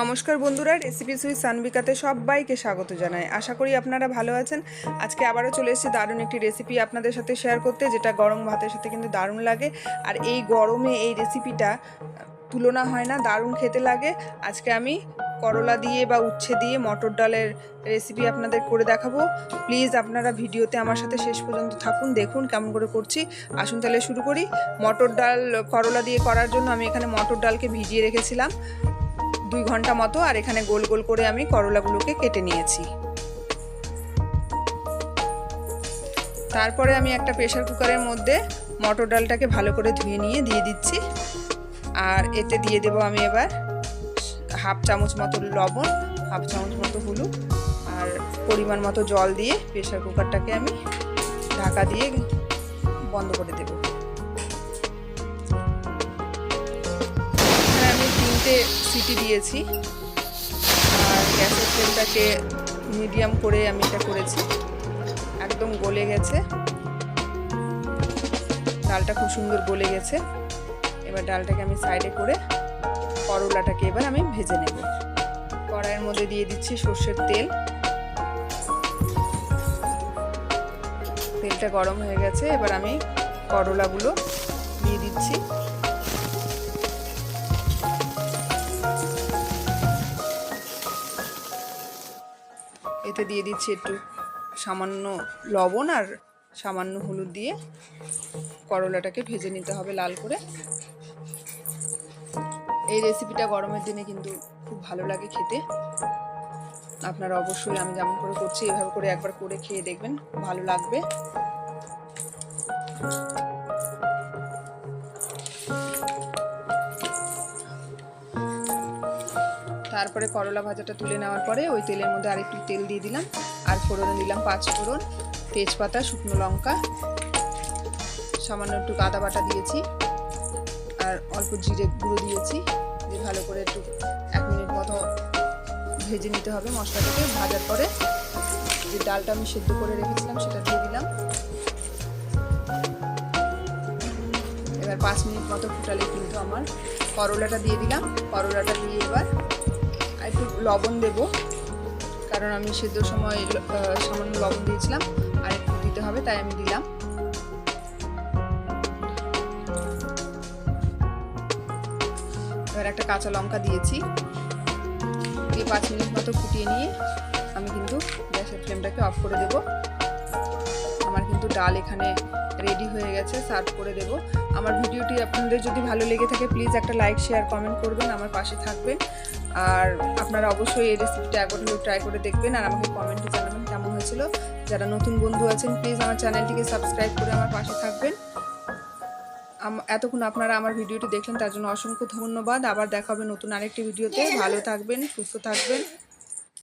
নমস্কার বন্ধুরা recipe sweet সানবিকাতে সবাইকে স্বাগত জানাই। আশা করি আপনারা ভালো আছেন। আজকে আবারও চলে এসেছি দারুণ একটি রেসিপি আপনাদের সাথে শেয়ার করতে, যেটা গরম ভাতের সাথে কিন্তু দারুণ লাগে। আর এই গরমে এই রেসিপিটা তুলনা হয় না, দারুণ খেতে লাগে। আজকে আমি করলা দিয়ে বা উচ্ছে দিয়ে মটর ডালের রেসিপি আপনাদের করে দেখাবো। প্লিজ আপনারা ভিডিওতে আমার সাথে শেষ পর্যন্ত থাকুন, দেখুন কেমন করে করছি। আসুন তাহলে শুরু করি। মটর ডাল, করলা দিয়ে করার জন্য আমি এখানে মটর ডালকে ভিজিয়ে রেখেছিলাম। দুই ঘণ্টা মতো আর এখানে গোল গোল করে আমি করলাগুলোকে কেটে নিয়েছি। তারপরে আমি একটা প্রেশার কুকারের মধ্যে মটর ডালটাকে ভালো করে ধুয়ে নিয়ে দিয়ে দিচ্ছি। আর এতে দিয়ে দেবো আমি এবার হাফ চামচ মতো লবণ, হাফ চামচ মতো হলুদ আর পরিমাণ মতো জল দিয়ে প্রেশার কুকারটাকে আমি ঢাকা দিয়ে বন্ধ করে দেবো। তিনটে সিটি দিয়েছি। আর গ্যাসের ফ্লেমটাকে মিডিয়াম করে আমি এটা করেছি। একদম গলে গেছে। ডালটা খুব সুন্দর গলে গেছে। এবার ডালটাকে আমি সাইডে করে করলাটাকে এবার আমি ভেজে নেব। কড়াইয়ের মধ্যে দিয়ে দিচ্ছি সর্ষের তেল। তেলটা গরম হয়ে গেছে। এবার আমি করলাগুলো দিয়ে দিচ্ছি। এতে দিয়ে দিচ্ছি একটু সামান্য লবণ আর সামান্য হলুদ দিয়ে করলাটাকে ভেজে নিতে হবে লাল করে। এই রেসিপিটা গরমের দিনে কিন্তু খুব ভালো লাগে খেতে। আপনারা অবশ্যই আমি যেমন করে করছি, এভাবে করে একবার করে খেয়ে দেখবেন, ভালো লাগবে। তারপরে করলা ভাজাটা তুলে নেওয়ার পরে ওই তেলের মধ্যে আরেকটু তেল দিয়ে দিলাম। আর ফোড়নে দিলাম পাঁচ ফোড়ন, তেজপাতা, শুকনো লঙ্কা। সামান্য একটু আদা বাটা দিয়েছি। আর অল্প জিরে গুঁড়ো দিয়েছি। দিয়ে ভালো করে একটু এক মিনিট মতো ভেজে নিতে হবে মশলাটাকে। ভাজার পরে যে ডালটা আমি সেদ্ধ করে রেখেছিলাম সেটা দিয়ে দিলাম। এবার পাঁচ মিনিট মতো ফুটালে কিন্তু আমার করলাটা দিয়ে দিলাম। করলাটা দিয়ে এবার একটু লবণ দেব, কারণ আমি সেদ্ধ সময় সামান্য লবণ দিয়েছিলাম, আর একটু দিতে হবে, তাই আমি দিলাম। এবার একটা কাঁচা লঙ্কা দিয়েছি, দিয়ে পাঁচ মিনিট মতো ফুটিয়ে নিয়ে আমি কিন্তু গ্যাসের ফ্লেমটাকে অফ করে দেব। আমার কিন্তু ডাল এখানে রেডি হয়ে গেছে সার্ভ করে দেব। আমার ভিডিওটি আপনাদের যদি ভালো লেগে থাকে প্লিজ একটা লাইক শেয়ার কমেন্ট করবেন, আমার পাশে থাকবেন। আর আপনারা অবশ্যই এই রেসিপিটা একবার হলেও ট্রাই করে দেখবেন, আর আমাকে কমেন্টে জানাবেন কেমন হয়েছিল। যারা নতুন বন্ধু আছেন প্লিজ আমার চ্যানেলটিকে সাবস্ক্রাইব করে আমার পাশে থাকবেন। এতক্ষণ আপনারা আমার ভিডিওটি দেখলেন, তার জন্য অসংখ্য ধন্যবাদ। আবার দেখা হবে নতুন আরেকটি ভিডিওতে। ভালো থাকবেন, সুস্থ থাকবেন।